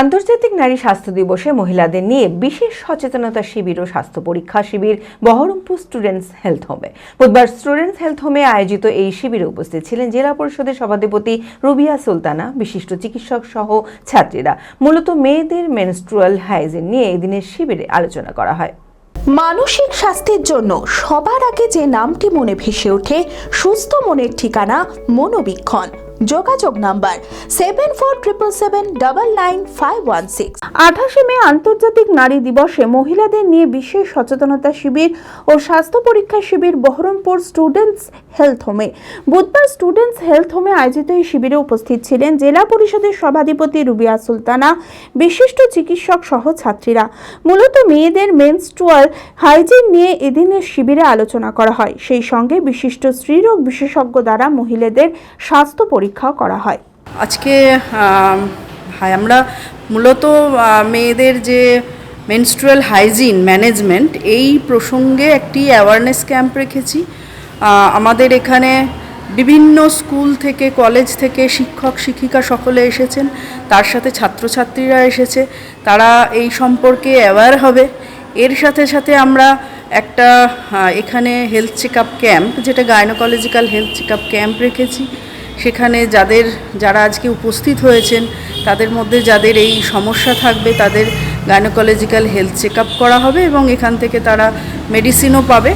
আন্তর্জাতিক নারী স্বাস্থ্য দিবসে মহিলাদের নিয়ে বিশেষ সচেতনতা শিবির ও স্বাস্থ্য পরীক্ষা শিবির বহরমপুর স্টুডেন্টস হেলথ হোমে। বুধবার স্টুডেন্টস হেলথ হোমে আয়োজিত এই শিবিরে উপস্থিত ছিলেন জেলা পরিষদের সভাধিপতি রুবিয়া সুলতানা, বিশিষ্ট চিকিৎসক সহ ছাত্রীরা। মূলত মেয়েদের মেনস্ট্রুয়াল হাইজিন নিয়ে এদিনের শিবিরে আলোচনা করা হয়। মানসিক স্বাস্থ্যের জন্য সবার আগে যে নামটি মনে ভেসে ওঠে, সুস্থ মনের ঠিকানা মনোবীক্ষণ। যোগাযোগ number seven four triple seven double nine five one six আঠাশে মে আন্তর্জাতিক নারী দিবসে মহিলাদের নিয়ে বিশেষ সচেতনতা শিবির ও স্বাস্থ্য পরীক্ষা শিবির বহরমপুর স্টুডেন্টস হেলথ হোমে। বুধবার স্টুডেন্টস হেলথ হোমে আয়োজিত এই শিবিরে উপস্থিত ছিলেন জেলা পরিষদের সভাধিপতি রুবিয়া সুলতানা, বিশিষ্ট চিকিৎসক সহ ছাত্রীরা। মূলত মেয়েদের মেনস্ট্রুয়াল হাইজিন নিয়ে এদিনের শিবিরে আলোচনা করা হয়। সেই সঙ্গে বিশিষ্ট স্ত্রীরোগ বিশেষজ্ঞ দ্বারা মহিলাদের স্বাস্থ্য পরীক্ষা করা হয়। আজকে আমরা মূলত মেয়েদের যে মেনস্ট্রুয়াল হাইজিন ম্যানেজমেন্ট এই প্রসঙ্গে একটি অ্যাওয়ারনেস ক্যাম্প রেখেছি। আমাদের এখানে বিভিন্ন স্কুল থেকে কলেজ থেকে শিক্ষক, শিক্ষিকা সকলে এসেছেন। তার সাথে ছাত্রছাত্রীরা এসেছে। তারা এই সম্পর্কে অ্যাওয়্যার হবে। এর সাথে সাথে আমরা একটা এখানে হেলথ চেক আপ ক্যাম্প যেটা gynaecological health check up camp রেখেছি। সেখানে যাদের, যারা আজকে উপস্থিত হয়েছেন, তাদের মধ্যে যাদের এই সমস্যা থাকবে, তাদের গাইনোকোলজিক্যাল হেলথ চেক করা হবে এবং এখান থেকে তারা মেডিসিনও পাবে।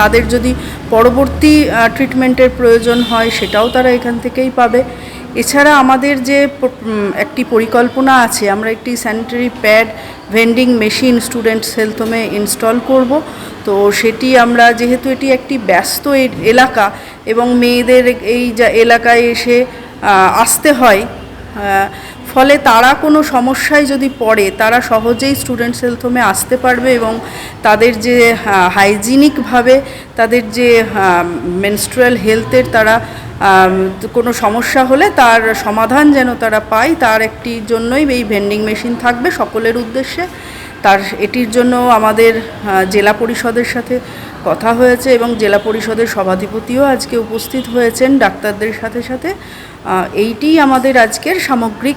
তাদের যদি পরবর্তী ট্রিটমেন্টের প্রয়োজন হয়, সেটাও তারা এখান থেকেই পাবে। এছাড়া আমাদের যে একটি পরিকল্পনা আছে, আমরা একটি sanitary pad vending machine students health হোমে ইনস্টল করব। তো সেটি আমরা, যেহেতু এটি একটি ব্যস্ত এলাকা এবং মেয়েদের এই যা এলাকায় এসে আসতে হয় ফলে তারা কোনো সমস্যায় যদি পড়ে তারা সহজেই স্টুডেন্টস হেলথ হোমে আসতে পারবে এবং তাদের যে হাইজিনিকভাবে তাদের যে মেনস্ট্রুয়াল হেলথের তারা কোনো সমস্যা হলে তার সমাধান যেন তারা পায় তার একটি জন্যই এই ভেন্ডিং মেশিন থাকবে সকলের উদ্দেশ্যে। তার এটির জন্য আমাদের জেলা পরিষদের সাথে কথা হয়েছে এবং জেলা পরিষদের সভাধিপতিও আজকে উপস্থিত হয়েছেন ডাক্তারদের সাথে সাথে। আহ, এইটিই আমাদের আজকের সামগ্রিক